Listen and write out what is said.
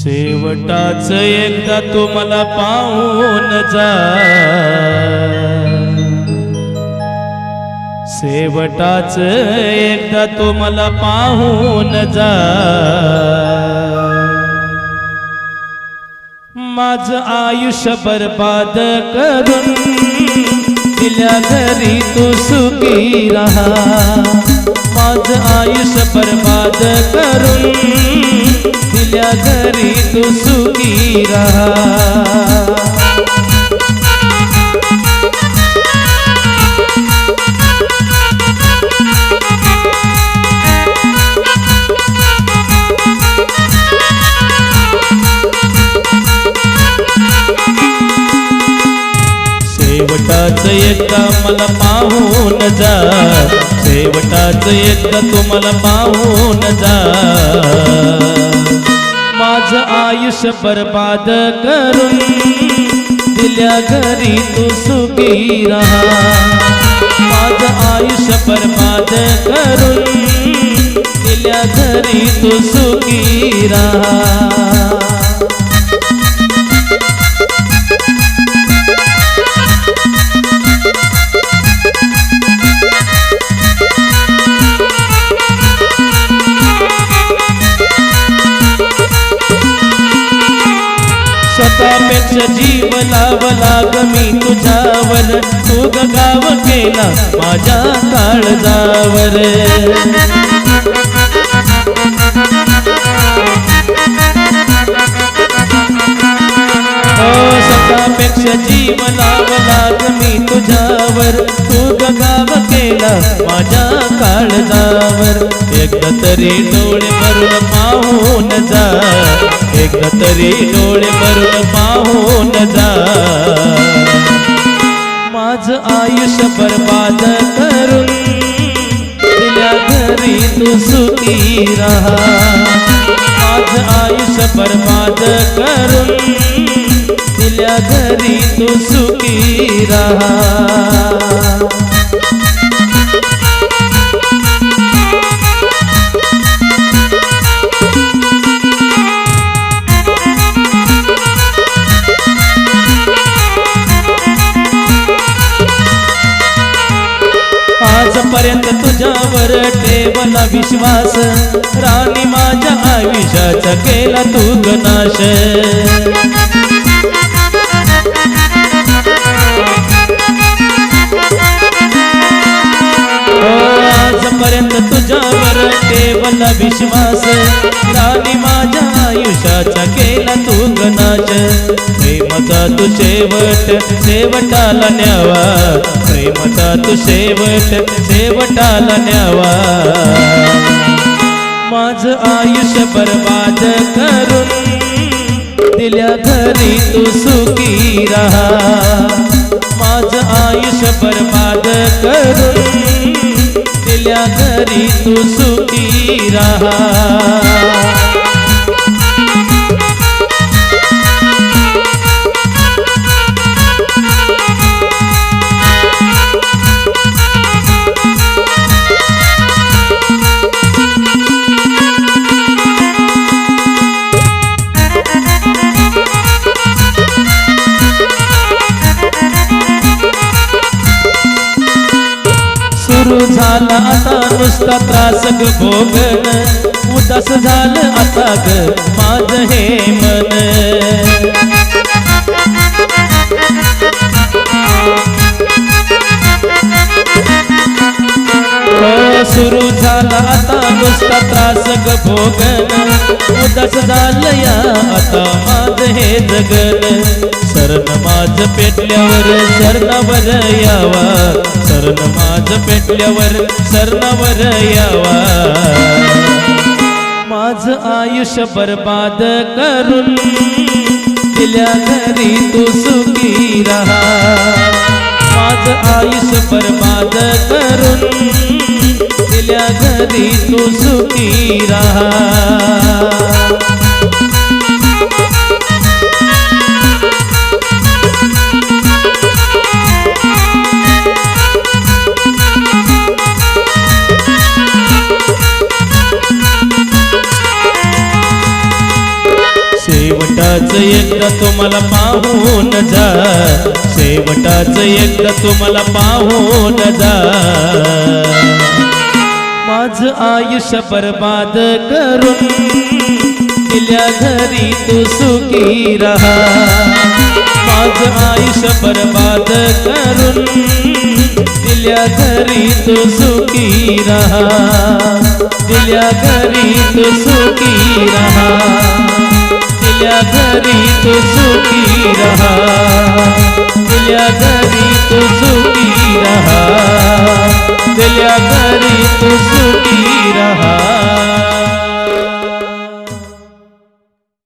शेवटाच एकदा तू मला पाहून जा. शेवटाच एकदा तू मला पाहून जा. माझ आयुष्य बर्बाद करून दिल्या घरी तू सुखी राहा. माझ आयुष्य बर्बाद करून तुझ्या घरी तू सुखी राहा शेवटाच एकदा मला पाहून जा. शेवटाच एकदा तुम्हाला मला पाहून जा. माझ आयुष्य बर्बाद करून दिल्या घरी तू सुखी राहा. माझ आयुष्य बर्बाद करून दिल्या घरी तू सुखी राहा. स्वतःपेक्षा जीव लावला ग तुझ्यावर तू गाव केला माझ्या काळजावर पेक्षा जीव लावला मी तुझ्यावर. तू गाव केला माझ्या काळजावर. एकदा तरी डोळे भरून पाहून जा. एकदा तरी डोळे भरून पाहून जा. माझ आयुष्य बर्बाद करून दिल्या घरी तू सुखी राहा. माझ आयुष्य बर्बाद करून दिल्या घरी तू सुखी राहा. आजपर्यंत तुझ्यावर ठेवला विश्वास राणी माझ्या आयुष्याचा केला तू गनाश. आजपर्यंत तुझ्यावर ठेवला विश्वास. राणी माझ्या आयुष्याचा केला तू गनाश प्रेमचा तू शेवट शेवटाला न्यावा. प्रेमचा तू शेवट शेवटाला न्यावा. माझं आयुष्य बर्बाद कर. दिल्या घरी तू सुखी राहा. नुसता त्रास ग भोगन उदास झालं आता ग माझ हे मन. सुरू झाला आता नुसता त्रास ग भोगन. उदास झालया आता माझ हे जगन. शरण माझ पेटल्यावर शरणावर यावा. शरण माझ पेटल्यावर शरणावर यावा. माझ आयुष्य बर्बाद करून दिल्या घरी तू सुखी राहा. माझ आयुष्य बर्बाद करून दिल्या घरी तू सुखी राहा. एकदा तुम्हाला पाहून जा. शेवटाच एकदा तुम्हाला पाहून जा. माझ आयुष्य बर्बाद करून दिल्या घरी तू सुखी राहा. माझ आयुष्य बर्बाद करून दिल्या घरी तू सुखी राहा. दिल्या घरी तू सुखी राहा. दिल्या घरी तू सुखी राहा. दिल्या घरी आपल्या घरी तू सुटी रहा.